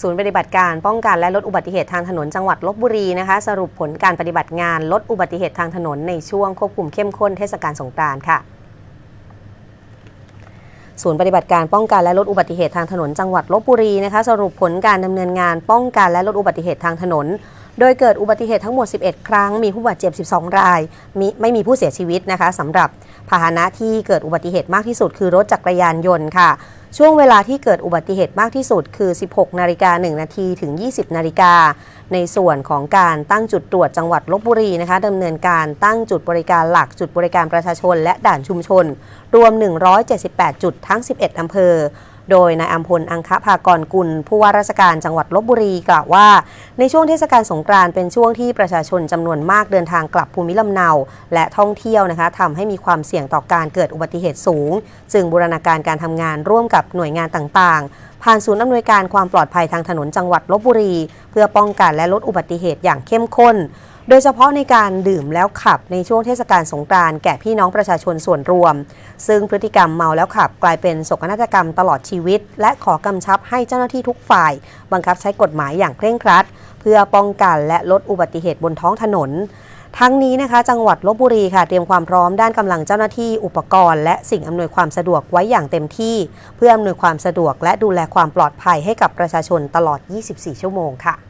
ศูนย์ปฏิบัติการป้องกันและลดอุบัติเหตุทางถนนจังหวัดลบบุรีนะคะ สรุปผลการปฏิบัติงานลดอุบัติเหตุทางถนนในช่วงควบคุมเข้มข้นเทศกาลสงกรานต์ค่ะศูนย์ปฏิบัติการป้องกันและลดอุบัติเหตุทางถนนจังหวัดลบบุรีนะคะ สรุปผลการดำเนินงานป้องกันและลดอุบัติเหตุทางถนน โดยเกิดอุบัติเหตุทั้งหมด 11 ครั้ง มีผู้บาดเจ็บ 12 รายมีไม่มีผู้เสียชีวิตนะคะสำหรับพาหนะที่เกิดอุบัติเหตุมากที่สุด คือรถจักรยานยนต์ค่ะ ช่วงเวลาที่เกิดอุบัติเหตุมากที่สุด คือ 16 นาฬิกา 1 นาทีถึง 20 นาฬิกา ในส่วนของการตั้งจุดตรวจจังหวัดลบบุรีนะคะดำเนินการตั้งจุดบริการหลักจุดบริการประชาชน และด่านชุมชน รวม 178 จุดทั้ง 11อำเภอ โดยนายอัมพลอังคภากรกุล ผู้ว่าราชการจังหวัดลบบุรีกล่าวว่า ในช่วงเทศกาลสงกรานต์เป็นช่วงที่ประชาชนจำนวนมากเดินทางกลับภูมิลำเนา และท่องเที่ยวนะคะทำให้มีความเสี่ยงต่อการเกิดอุบัติเหตุสูง จึงบูรณาการการทำงานร่วมกับหน่วยงานต่างๆ ผ่านศูนย์อำนวยการความปลอดภัยทางถนนจังหวัดลบบุรีเพื่อป้องกันและลดอุบัติเหตุอย่างเข้มข้น โดยเฉพาะในการดื่มแล้วขับในช่วงเทศกาลสงกรานต์แก่พี่น้องประชาชนส่วนรวม ซึ่งพฤติกรรมเมาแล้วขับกลายเป็นโศกนาฏกรรมตลอดชีวิต และขอกำชับให้เจ้าหน้าที่ทุกฝ่าย บังคับใช้กฎหมายอย่างเคร่งครัด เพื่อป้องกันและลดอุบัติเหตุบนท้องถนน ทั้งนี้นะคะจังหวัดลบบุรีค่ะเตรียมความพร้อมด้านกำลังเจ้าหน้าที่อุปกรณ์ และสิ่งอำนวยความสะดวกไว้อย่างเต็มที่ เพื่ออำนวยความสะดวกและดูแลความปลอดภัยให้กับประชาชนตลอด 24 ชั่วโมงค่ะ